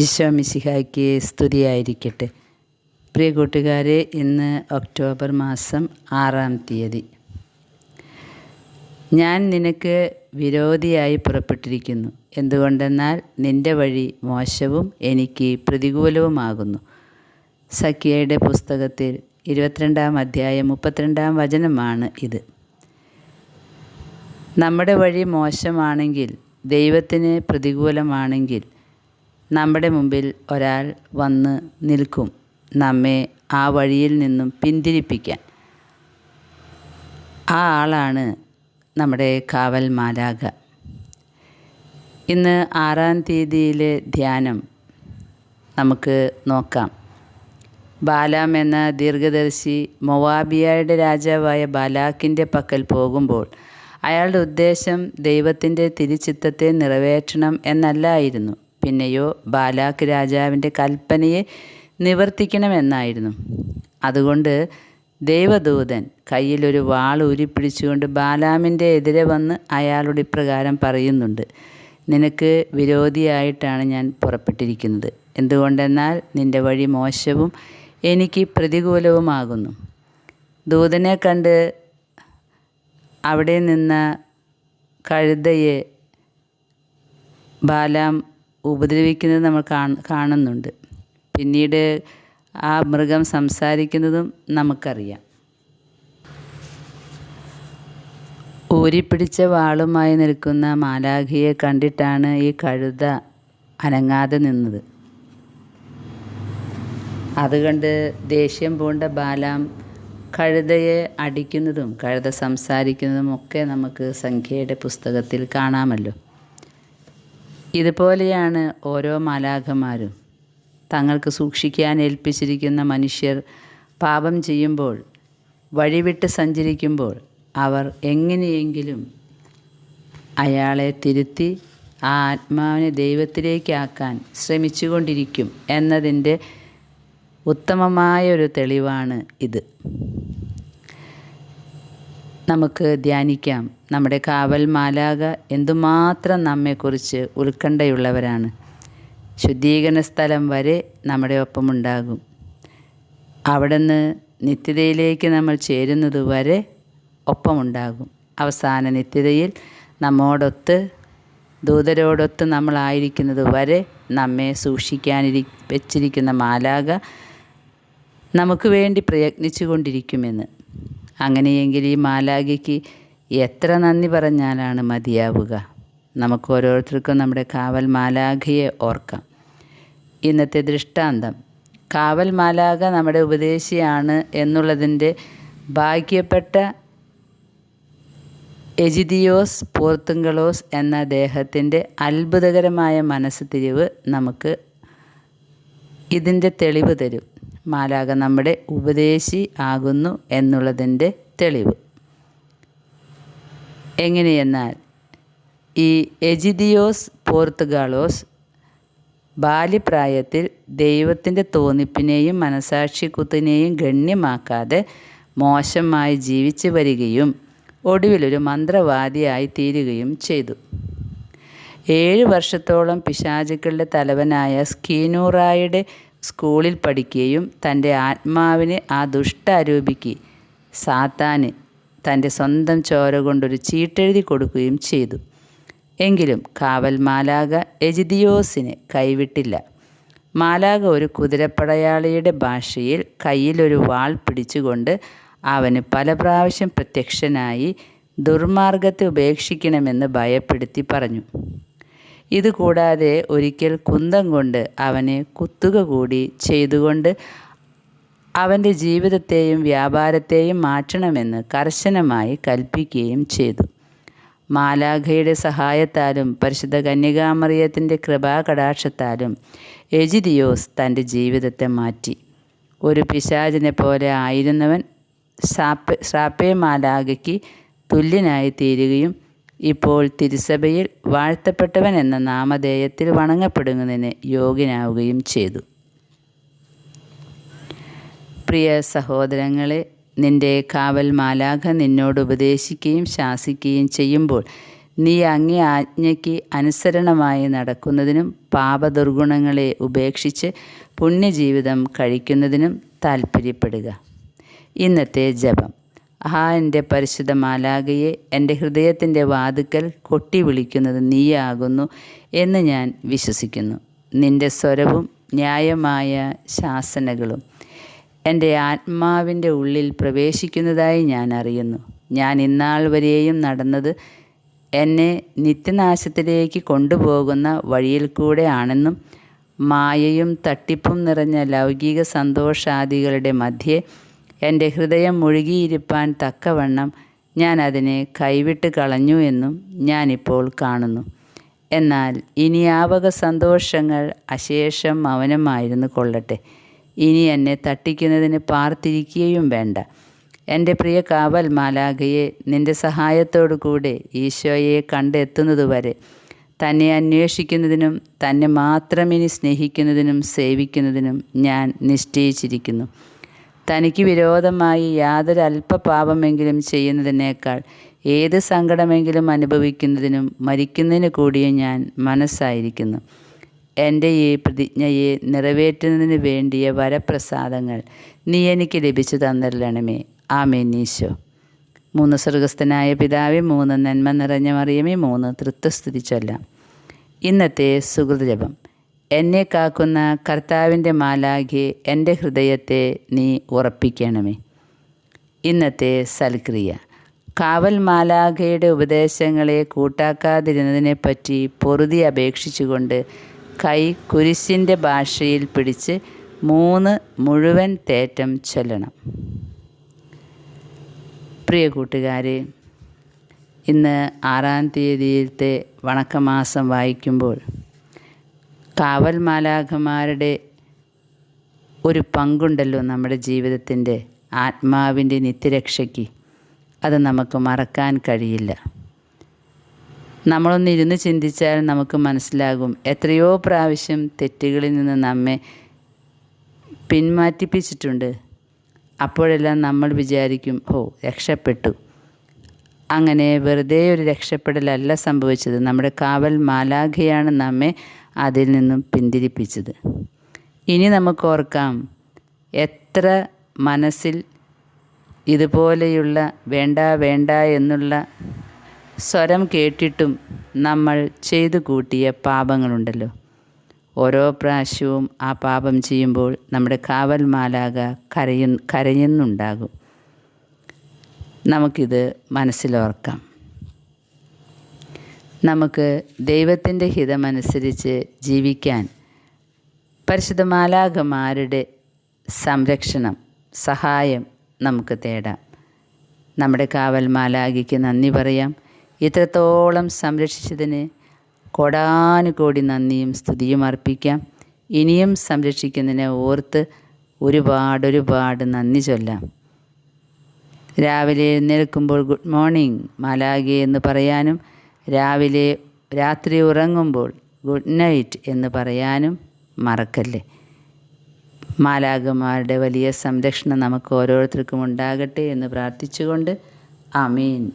ഈശോ മിശിഹായ്ക്ക് സ്തുതിയായിരിക്കട്ടെ. പ്രിയ കൂട്ടുകാരെ ഇന്ന് ഒക്ടോബർ മാസം ആറാം തീയതി. ഞാൻ നിനക്ക് വിരോധിയായി പുറപ്പെട്ടിരിക്കുന്നു. എന്തുകൊണ്ടെന്നാൽ നിന്റെ വഴി മോശവും എനിക്ക് പ്രതികൂലവുമാകുന്നു. സഖിയയുടെ പുസ്തകത്തിൽ ഇരുപത്തിരണ്ടാം അധ്യായം മുപ്പത്തിരണ്ടാം വചനമാണ് ഇത്. നമ്മുടെ വഴി മോശമാണെങ്കിൽ ദൈവത്തിന് പ്രതികൂലമാണെങ്കിൽ നമ്മുടെ മുമ്പിൽ ഒരാൾ വന്ന് നിൽക്കും നമ്മെ ആ വഴിയിൽ നിന്നും പിന്തിരിപ്പിക്കാൻ. ആ ആളാണ് നമ്മുടെ കാവൽ മാലാക ഇന്ന് ആറാം തീയതിയിലെ ധ്യാനം നമുക്ക് നോക്കാം. ബാലാം എന്ന ദീർഘദർശി മൊവാബിയായുടെ രാജാവായ ബാലാക്കിന്റെ പക്കൽ പോകുമ്പോൾ അയാളുടെ ഉദ്ദേശം ദൈവത്തിന്റെ തിരിച്ചിത്തത്തെ നിറവേറ്റണം എന്നല്ലായിരുന്നു. പിന്നെയോ ബാലാക്ക് രാജാവിന്റെ കൽപ്പനയെ നിവർത്തിക്കണമെന്നായിരുന്നു. അതുകൊണ്ട് ദൈവദൂതൻ കയ്യിലൊരു വാൾ ഊരിപ്പിടിച്ചുകൊണ്ട് ബാലാമിന്റെ എതിരെ വന്ന് അയാളുടെ ഇപ്രകാരം പറയുന്നുണ്ട് നിനക്ക് വിരോധിയായിട്ടാണ് ഞാൻ പുറപ്പെട്ടിരിക്കുന്നത്. എന്തുകൊണ്ടെന്നാൽ നിന്റെ വഴി മോശവും എനിക്ക് പ്രതികൂലവുമാകുന്നു. ദൂതനെ കണ്ട് അവിടെ നിന്ന കഴുതയെ ബാലാം ഉപദ്രവിക്കുന്നത് നമ്മൾ കാണുന്നുണ്ട്. പിന്നീട് ആ മൃഗം സംസാരിക്കുന്നതും നമുക്കറിയാം. ഊരിപ്പിടിച്ച വാളുമായി നിൽക്കുന്ന മാലാഖിയെ കണ്ടിട്ടാണ് ഈ കഴുത അനങ്ങാതെ നിന്നത്. അതുകൊണ്ട് ദേഷ്യം പൂണ്ട ബാലാം കഴുതയെ അടിക്കുന്നതും കഴുത സംസാരിക്കുന്നതും ഒക്കെ നമുക്ക് സംഖ്യയുടെ പുസ്തകത്തിൽ കാണാമല്ലോ. ഇതുപോലെയാണ് ഓരോ മാലാഖമാരും. തങ്ങൾക്ക് സൂക്ഷിക്കാൻ ഏൽപ്പിച്ചിരിക്കുന്ന മനുഷ്യർ പാപം ചെയ്യുമ്പോൾ വഴിവിട്ട് സഞ്ചരിക്കുമ്പോൾ അവർ എങ്ങനെയെങ്കിലും അയാളെ തിരുത്തി ആ ആത്മാവിനെ ദൈവത്തിലേക്കാക്കാൻ ശ്രമിച്ചുകൊണ്ടിരിക്കും എന്നതിന്റെ ഉത്തമമായ ഒരു തെളിവാണ് ഇത്. നമുക്ക് ധ്യാനിക്കാം. നമ്മുടെ കാവൽ മാലാക എന്തുമാത്രം നമ്മെക്കുറിച്ച് ഉത്കണ്ഠയുള്ളവരാണ്. ശുദ്ധീകരണ സ്ഥലം വരെ നമ്മുടെ ഒപ്പമുണ്ടാകും. അവിടുന്ന് നിത്യതയിലേക്ക് നമ്മൾ ചേരുന്നത് വരെ ഒപ്പമുണ്ടാകും. അവസാന നിത്യതയിൽ നമ്മോടൊത്ത് ദൂതരോടൊത്ത് നമ്മളായിരിക്കുന്നത് വരെ നമ്മെ സൂക്ഷിക്കാനിരി വെച്ചിരിക്കുന്ന മാലാക നമുക്ക് വേണ്ടി പ്രയത്നിച്ചു കൊണ്ടിരിക്കുമെന്ന് അങ്ങനെയെങ്കിൽ ഈ മാലാഖയ്ക്ക് എത്ര നന്ദി പറഞ്ഞാലാണ് മതിയാവുക? നമുക്ക് ഓരോരുത്തർക്കും നമ്മുടെ കാവൽ മാലാഖയെ ഓർക്കാം. ഇന്നത്തെ ദൃഷ്ടാന്തം കാവൽ മാലാഖ നമ്മുടെ ഉപദേശിയാണ് എന്നുള്ളതിന്റെ ഭാഗ്യപ്പെട്ട എജിദിയോസ് പോർത്തുങ്കലോസ് എന്ന അദ്ദേഹത്തിന്റെ അത്ഭുതകരമായ മനസ്സ് തിരിവ് നമുക്ക് ഇതിന്റെ തെളിവ് തരും. മാലാക നമ്മുടെ ഉപദേശി ആകുന്നു എന്നുള്ളതിന്റെ തെളിവ്. എങ്ങനെയെന്നാൽ ഈ എജിദിയോസ് പോർത്തുഗാളോസ് ബാല്യപ്രായത്തിൽ ദൈവത്തിന്റെ തോന്നിപ്പിനെയും മനസാക്ഷിക്കുത്തിനെയും ഗണ്യമാക്കാതെ മോശമായി ജീവിച്ചു വരികയും ഒടുവിലൊരു മന്ത്രവാദിയായി തീരുകയും ചെയ്തു. ഏഴ് വർഷത്തോളം പിശാചുക്കളുടെ തലവനായ സ്കീനൂറായുടെ സ്കൂളിൽ പഠിക്കുകയും തന്റെ ആത്മാവിനെ ആ ദുഷ്ടാരൂപിക്ക് സാത്താന് തന്റെ സ്വന്തം ചോര കൊണ്ടൊരു ചീട്ടെഴുതി കൊടുക്കുകയും ചെയ്തു. എങ്കിലും കാവൽ മാലാക എജിദിയോസിനെ കൈവിട്ടില്ല. മാലാക ഒരു കുതിരപ്പടയാളിയുടെ ഭാഷയിൽ കയ്യിലൊരു വാൾ പിടിച്ചുകൊണ്ട് അവന് പല പ്രാവശ്യം പ്രത്യക്ഷനായി ദുർമാർഗത്തെ ഉപേക്ഷിക്കണമെന്ന് ഭയപ്പെടുത്തി പറഞ്ഞു. ഇതുകൂടാതെ ഒരിക്കൽ കുന്തം കൊണ്ട് അവനെ കുത്തുക കൂടി ചെയ്തുകൊണ്ട് അവന്റെ ജീവിതത്തെയും വ്യാപാരത്തെയും മാറ്റണമെന്ന് കർശനമായി കൽപ്പിക്കുകയും ചെയ്തു. മാലാഖയുടെ സഹായത്താലും പരിശുദ്ധ കന്യകാമറിയത്തിന്റെ കൃപാകടാക്ഷത്താലും എജിദിയോസ് തന്റെ ജീവിതത്തെ മാറ്റി. ഒരു പിശാചിനെ പോലെ ആയിരുന്നവൻ സാപ്പ സാപ്പേ മാലാഖയ്ക്ക് തുല്യനായി തീരുകയും ഇപ്പോൾ തിരുസഭയിൽ വാഴ്ത്തപ്പെട്ടവൻ എന്ന നാമധേയത്തിൽ വണങ്ങപ്പെടുന്നതിന് യോഗ്യനാവുകയും ചെയ്തു. പ്രിയ സഹോദരങ്ങളെ നിന്റെ കാവൽ മാലാഖ നിന്നോട് ഉപദേശിക്കുകയും ശാസിക്കുകയും ചെയ്യുമ്പോൾ നീ അങ്ങേ ആജ്ഞയ്ക്ക് അനുസരണമായി നടക്കുന്നതിനും പാപദുർഗുണങ്ങളെ ഉപേക്ഷിച്ച് പുണ്യജീവിതം കഴിക്കുന്നതിനും താൽപ്പര്യപ്പെടുക. ഇന്നത്തെ ജപം. ആഹാ എന്റെ പരിശുദ്ധ മാലാകയെ എന്റെ ഹൃദയത്തിന്റെ വാതുക്കൽ കൊട്ടി വിളിക്കുന്നത് നീയാകുന്നു എന്ന് ഞാൻ വിശ്വസിക്കുന്നു. നിന്റെ സ്വരവും ന്യായമായ ശാസനകളും എന്റെ ആത്മാവിന്റെ ഉള്ളിൽ പ്രവേശിക്കുന്നതായി ഞാൻ അറിയുന്നു. ഞാൻ ഇന്നാൾ വരെയും നടന്നത് എന്നെ നിത്യനാശത്തിലേക്ക് കൊണ്ടുപോകുന്ന വഴിയിൽ കൂടെ ആണെന്നും മായയും തട്ടിപ്പും നിറഞ്ഞ ലൗകിക സന്തോഷാദികളുടെ മധ്യേ എന്റെ ഹൃദയം മുഴുകിയിരിപ്പാൻ തക്കവണ്ണം ഞാൻ അതിനെ കൈവിട്ട് കളഞ്ഞു എന്നും ഞാനിപ്പോൾ കാണുന്നു. എന്നാൽ ഇനി ആവക സന്തോഷങ്ങൾ അശേഷം മൗനമായിരുന്നു കൊള്ളട്ടെ. ഇനി എന്നെ തട്ടിക്കുന്നതിന് പാർത്തിരിക്കുകയും വേണ്ട. എന്റെ പ്രിയ കാവൽ മാലാഖയെ നിന്റെ സഹായത്തോടു കൂടെ ഈശോയെ കണ്ടെത്തുന്നതുവരെ തന്നെ അന്വേഷിക്കുന്നതിനും തന്നെ മാത്രം ഇനി സ്നേഹിക്കുന്നതിനും സേവിക്കുന്നതിനും ഞാൻ നിശ്ചയിച്ചിരിക്കുന്നു. തനിക്ക് വിരോധമായി യാതൊരു അല്പപാപമെങ്കിലും ചെയ്യുന്നതിനേക്കാൾ ഏത് സങ്കടമെങ്കിലും അനുഭവിക്കുന്നതിനും മരിക്കുന്നതിന് കൂടിയും ഞാൻ മനസ്സായിരിക്കുന്നു. എന്റെ ഈ പ്രതിജ്ഞയെ നിറവേറ്റുന്നതിന് വേണ്ടിയ വരപ്രസാദങ്ങൾ നീ എനിക്ക് ലഭിച്ചു തന്നിരണമേ ആമേൻ ഈശോ. മൂന്ന് സ്വർഗസ്ഥനായ പിതാവേ മൂന്ന് നന്മ നിറഞ്ഞ മറിയമേ മൂന്ന് തൃത്വസ്തുതി ചൊല്ലാം. ഇന്നത്തെ സുഹൃതജപം. എന്നെ കാക്കുന്ന കർത്താവിന്റെ മാലാഖി എന്റെ ഹൃദയത്തെ നീ ഉറപ്പിക്കണമേ. ഇന്നത്തെ സൽക്രിയ. കാവൽ മാലാഖയുടെ ഉപദേശങ്ങളെ കൂട്ടാക്കാതിരുന്നതിനെപ്പറ്റി പൊറുതി അപേക്ഷിച്ചുകൊണ്ട് കൈ കുരിശിന്റെ ഭാഷയിൽ പിടിച്ച് മൂന്ന് മുഴുവൻ തേറ്റം ചൊല്ലണം. പ്രിയ കൂട്ടുകാരെ ഇന്ന് ആറാം തീയതിയിലത്തെ വണക്കമാസം വായിക്കുമ്പോൾ കാവൽ മാലാഖമാരുടെ ഒരു പങ്കുണ്ടല്ലോ നമ്മുടെ ജീവിതത്തിന്റെ ആത്മാവിന്റെ നിത്യരക്ഷയ്ക്ക്. അത് നമുക്ക് മറക്കാൻ കഴിയില്ല. നമ്മളൊന്ന് ഇരുന്ന് ചിന്തിച്ചാൽ നമുക്ക് മനസ്സിലാകും എത്രയോ പ്രാവശ്യം തെറ്റുകളിൽ നിന്ന് നമ്മെ പിന്മാറ്റിപ്പിച്ചിട്ടുണ്ട്. അപ്പോഴെല്ലാം നമ്മൾ വിചാരിക്കും ഓ രക്ഷപ്പെട്ടു. അങ്ങനെ വെറുതെ ഒരു രക്ഷപ്പെടലല്ല സംഭവിച്ചത്. നമ്മുടെ കാവൽ മാലാഖയാണ് നമ്മെ അതിൽ നിന്നും പിന്തിരിപ്പിച്ചത്. ഇനി നമുക്ക് ഓർക്കാം എത്ര മനസ്സിൽ ഇതുപോലെയുള്ള വേണ്ട വേണ്ട എന്നുള്ള സ്വരം കേട്ടിട്ടും നമ്മൾ ചെയ്തു കൂട്ടിയ പാപങ്ങളുണ്ടല്ലോ. ഓരോ പ്രാവശ്യവും ആ പാപം ചെയ്യുമ്പോൾ നമ്മുടെ കാവൽ മാലാക കരയു കരയുന്നുണ്ടാകും. നമുക്കിത് മനസ്സിലോർക്കാം. നമുക്ക് ദൈവത്തിന്റെ ഹിതമനുസരിച്ച് ജീവിക്കാൻ പരിശുദ്ധ മാലാകമാരുടെ സംരക്ഷണം സഹായം നമുക്ക് തേടാം. നമ്മുടെ കാവൽ മാലാകിക്ക് നന്ദി പറയാം. ഇത്രത്തോളം സംരക്ഷിച്ചതിന് കോടാനുകോടി നന്ദിയും സ്തുതിയും അർപ്പിക്കാം. ഇനിയും സംരക്ഷിക്കുന്നതിനെ ഓർത്ത് ഒരുപാട് ഒരുപാട് നന്ദി ചൊല്ലാം. രാവിലെ എഴുന്നേൽക്കുമ്പോൾ ഗുഡ് മോർണിംഗ് മാലാഖി എന്ന് പറയാനും രാവിലെ രാത്രി ഉറങ്ങുമ്പോൾ ഗുഡ് നൈറ്റ് എന്ന് പറയാനും മറക്കല്ലേ? മാലാകമാരുടെ വലിയ സംരക്ഷണം നമുക്ക് ഓരോരുത്തർക്കും ഉണ്ടാകട്ടെ എന്ന് പ്രാർത്ഥിച്ചുകൊണ്ട് ആമീൻ.